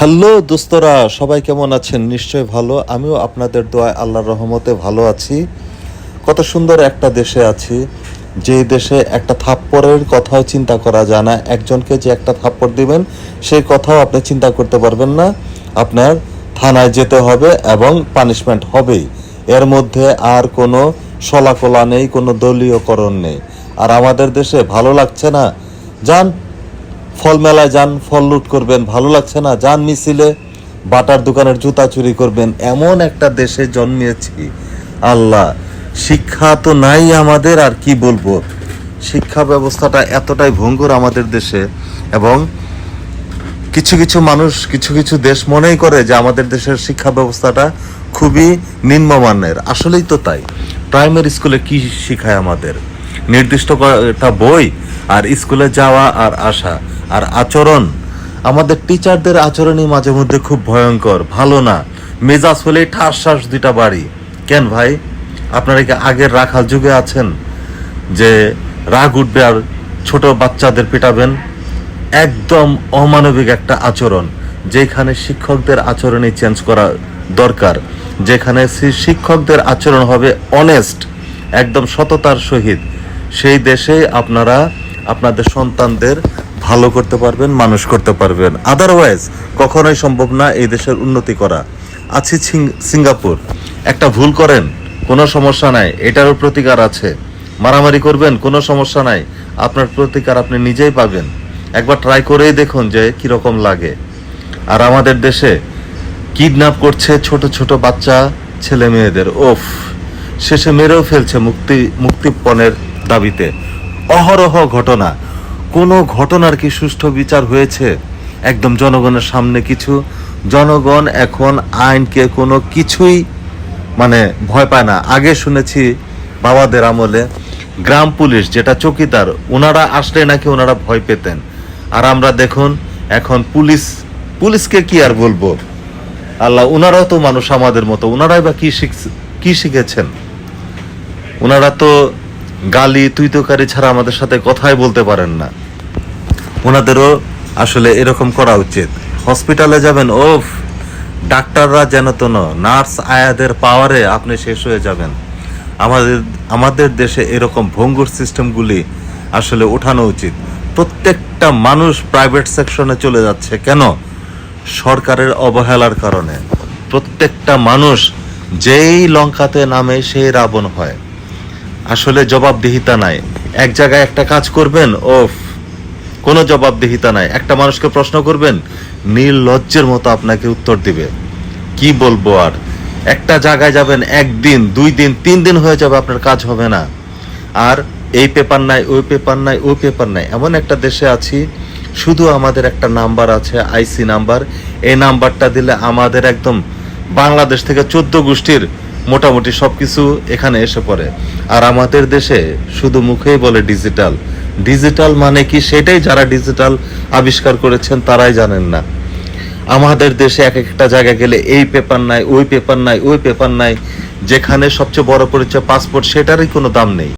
Hello দোস্তরা, সবাই কেমন আছেন? নিশ্চয় ভালো। আমিও আপনাদের দোয়ায় আল্লাহর রহমতে ভালো আছি। কত সুন্দর একটা দেশে আছি। যে দেশে একটা থাপ্পড়ের কথাও চিন্তা করা যায় না। একজনকে যে একটা থাপ্পড় দিবেন সেই কথাও আপনি চিন্তা করতে পারবেন না। আপনার থানায় যেতে হবে এবং পানিশমেন্ট হবেই। এর মধ্যে আর কোনো সলাকলা নেই, কোনো দলীয়করণ নেই। আর আমাদের দেশে ভালো লাগছে না? যান ফল মেলায় যান, ফল লুট করবেন, ভালো লাগছে না, যান মিছিলে, বাটার দোকানের জুতা চুরি করবেন, এমন একটা দেশে জন্মিয়েছি আল্লাহ, শিক্ষা তো নাই আমাদের, আর কি বলব? শিক্ষা ব্যবস্থাটা এতটাই ভঙ্গুর আমাদের দেশে, এবং কিছু কিছু মানুষ, কিছু কিছু দেশ মনেই করে যে আমাদের দেশের শিক্ষা ব্যবস্থাটা খুবই নিম্নমানের। আসলেই তো তাই। প্রাইমারি স্কুলে কি শিখায় আমাদের? নির্দিষ্ট একটা বই? আর স্কুলে যাওয়া আর আসা আর আচরণ। আমাদের টিচারদের আচরণই মাঝে মধ্যে খুব ভয়ঙ্কর, ভালো না। মেজাজ হলেই ঠাস ঠাস দুইটা বাড়ি। কেন ভাই? আপনারা কি আগের রাখাল যুগে আছেন? যে রাগ উঠবে আর ছোট বাচ্চাদের পেটাবেন? একদম অমানবিক একটা আচরণ, যেখানে শিক্ষকদের আচরণই চেঞ্জ করা দরকার, যেখানে শিক্ষকদের আচরণ হবে অনেস্ট একদম সততার সহিত। সেই দেশে আপনারা আপনাদের সন্তানদের ভালো করতে পারবেন, মানুষ করতে পারবেন। আদারওয়াইজ কখনোই সম্ভব না এই দেশের উন্নতি করা। আছি সিঙ্গাপুর। একটা ভুল করেন, কোনো সমস্যা নাই, এটারও প্রতিকার আছে। মারামারি করবেন, কোনো সমস্যা নাই, আপনার প্রতিকার আপনি নিজেই পাবেন। একবার ট্রাই করেই দেখুন যে কীরকম লাগে। আর আমাদের দেশে কিডন্যাপ করছে ছোট ছোট বাচ্চা, ছেলে মেয়েদের, ওফ। শেষে মেরেও ফেলছে মুক্তি মুক্তিপণের দাবিতে। অহরহ ঘটনা। কোনো ঘটনার কি সুষ্ঠু বিচার হয়েছে? একদম জনগণের সামনে কিছু। জনগণ এখন আইনকে কোনো কিছুই মানে ভয় পায় না। আগে শুনেছি বাবাদের আমলে, গ্রাম পুলিশ যেটা চকিদার ওনারা আসলে নাকি ওনারা ভয় পেতেন। আর আমরা দেখুন, এখন পুলিশ, পুলিশকে কি আর বলব? আল্লাহ ওনারাও তো মানুষ আমাদের মতো। ওনারাই বা কি শিখ, কি শিখেছেন? ওনারা তো গালি তুই তোকারি ছাড়া আমাদের সাথে কথাই বলতে পারেন না। ওনাদেরও আসলে এরকম করা উচিত। হসপিটালে যাবেন, ওফ, ডাক্তাররা যেন তো নার্স আয়াদের পাওয়ারে আপনি শেষ হয়ে যাবেন। আমাদের আমাদের দেশে এরকম ভঙ্গুর সিস্টেমগুলি আসলে ওঠানো উচিত। প্রত্যেকটা মানুষ প্রাইভেট সেকশনে চলে যাচ্ছে কেন? সরকারের অবহেলার কারণে। প্রত্যেকটা মানুষ যেই লঙ্কাতে নামে সেই রাবণ হয়। আসলে জবাবদিহিতা নাই। এক জায়গায় একটা কাজ করবেন, ওফ, কোনো জবাবদিহিতা নাই। একটা মানুষকে প্রশ্ন করবেন, নীল লজ্জের মতো আপনাকে উত্তর দিবে। কি বলব আর? একটা জায়গায় যাবেন, একদিন, দুই দিন, তিন দিন হয়ে যাবে আপনার কাজ হবে না। আর এই পেপার নাই, ওই পেপার নাই, ওই পেপার নাই। এমন একটা দেশে আছি, শুধু আমাদের একটা নাম্বার আছে, আইসি নাম্বার। এই নাম্বারটা দিলে আমাদের একদম বাংলাদেশ থেকে চোদ্দ গোষ্ঠীর মোটামুটি সব কিছু এখানে এসে পড়ে। আর আমাদের দেশে শুধু মুখেই বলে ডিজিটাল ডিজিটাল মানে কি? সেটাই যারা ডিজিটাল আবিষ্কার করেছেন তারাই জানেন না। আমাদের দেশে এক একটা জায়গায় গেলে এই পেপার নাই, ওই পেপার নাই, ওই পেপার নাই, যেখানে সবচেয়ে বড় পরিচয় পাসপোর্ট সেটারই কোনো দাম নেই।